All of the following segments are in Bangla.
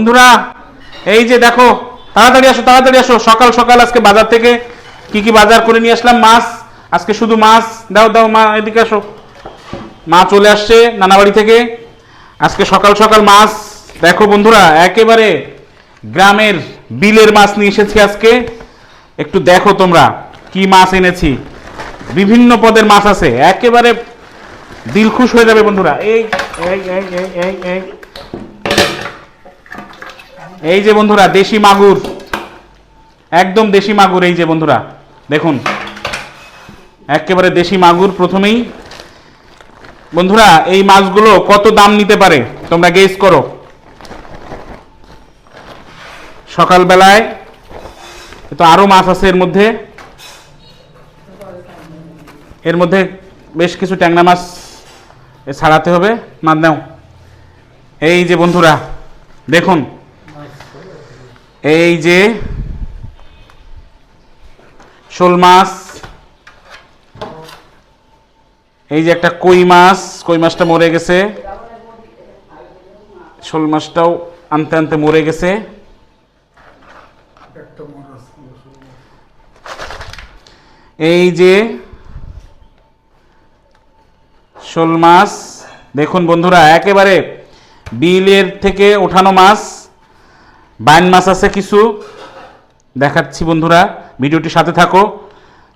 বন্ধুরা, এই যে দেখো, তাড়াতাড়ি আসো তাড়াতাড়ি আসো। সকাল সকাল আজকে বাজার থেকে কি কি বাজার করে নিয়ে আসলাম? মাছ, আজকে শুধু মাছ। দাও দাও, মা, এদিকে আসো। মা চলে আসছে নানাবাড়ি থেকে। আজকে সকাল সকাল মাছ। দেখো বন্ধুরা, একেবারে গ্রামের বিলের মাছ নিয়ে এসেছি আজকে। একটু দেখো তোমরা, কি মাছ এনেছি। বিভিন্ন পদের মাছ আছে, একেবারে দিল খুশ হয়ে যাবে বন্ধুরা। এই এই এই এই এই। এই যে বন্ধুরা, দেশি মাগুর। একদম দেশি মাগুর এই যে বন্ধুরা, দেখুন। একেবারে দেশি মাগুর প্রথমেই। বন্ধুরা, এই মাছগুলো কত দাম নিতে পারে? তোমরা গেস করো। সকালবেলায় তো আরও মাছ আছে এর মধ্যে। এর মধ্যে বেশ কিছু ট্যাংরা মাছ ছাড়াতে হবে। নাও। এই যে বন্ধুরা, দেখুন। এই যে শোল মাছ, এই যে একটা কই মাছ, কই মাছটা মরে গেছে। শোল মাছটাও আনতে আনতে মরে গেছে। এই যে শোল মাছ, দেখুন বন্ধুরা, একেবারে বিলের থেকে ওঠানো মাছ। বাইন মাছ আছে কিছু? দেখাচ্ছি বন্ধুরা ভিডিওটির সাথে থাকো।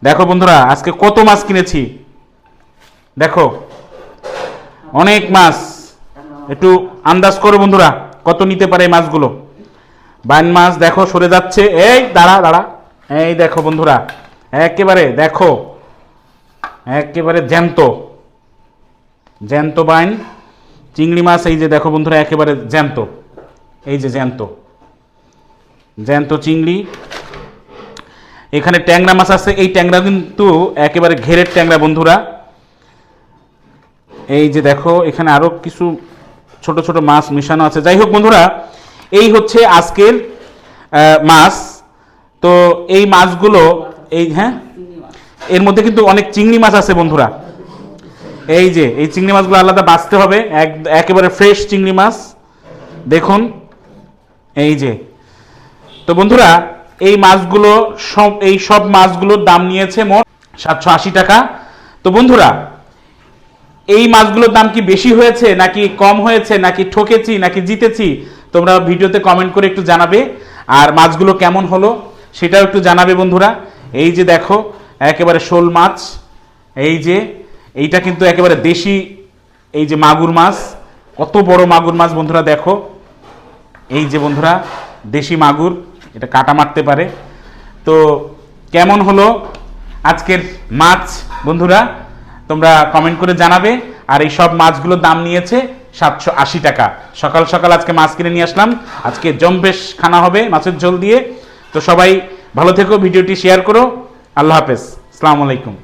দেখো বন্ধুরা, আজকে কত মাছ কিনেছি? দেখো, অনেক মাছ। একটু আন্দাজ করো বন্ধুরা, কত নিতে পারে এই মাছগুলো? বাইন মাছ, দেখো, সরে যাচ্ছে। এই, দাঁড়া দাঁড়া। এই দেখো বন্ধুরা, একেবারে, দেখো, একেবারে জ্যান্ত। জ্যান্ত বাইন। চিংড়ি মাছ, এই যে দেখো বন্ধুরা, একেবারে জ্যান্ত। এই যে জ্যান্ত। জ্যান্ত চিংড়ি। এখানে ট্যাংরা মাছ আছে, এই ট্যাংরা কিন্তু একেবারে ঘেরের ট্যাংরা বন্ধুরা। এই যে দেখো, এখানে আরও কিছু ছোট ছোট মাছ মিশানো আছে। যাই হোক বন্ধুরা, এই হচ্ছে আজকের মাছ। তো এই মাছগুলো, এই হ্যাঁ? এর মধ্যে কিন্তু অনেক চিংড়ি মাছ আছে বন্ধুরা। এই যে, এই চিংড়ি মাছগুলো আলাদা বাঁচতে হবে। এক, একেবারে ফ্রেশ চিংড়ি মাছ। দেখুন, এই যে তো বন্ধুরা, এই মাছগুলো সব, এই সব মাছগুলোর দাম নিয়েছে মোট সাতশো আশি টাকা। তো বন্ধুরা, এই মাছগুলোর দাম কি বেশি হয়েছে, নাকি কম হয়েছে, নাকি ঠকেছি, নাকি জিতেছি, তোমরা ভিডিওতে কমেন্ট করে একটু জানাবে। আর মাছগুলো কেমন হলো, সেটাও একটু জানাবে বন্ধুরা। এই যে দেখো, একেবারে শোল মাছ। এই যে, এইটা কিন্তু একেবারে দেশি, এই যে মাগুর মাছ। কত বড় মাগুর মাছ বন্ধুরা দেখো। এই যে বন্ধুরা, দেশি মাগুর। এটা কাটা মারতে পারে। তো কেমন হলো আজকের মাছ? বন্ধুরা, তোমরা কমেন্ট করে জানাবে। আর এই সব মাছগুলোর দাম নিয়েছে সাতশো আশি টাকা। সকাল সকাল আজকে মাছ কিনে নিয়ে আসলাম। আজকে জম্বেশ খানা হবে মাছের ঝোল দিয়ে। তো সবাই ভালো থেকো, ভিডিওটি শেয়ার করো। আল্লাহ হাফেজ। আসসালামু আলাইকুম।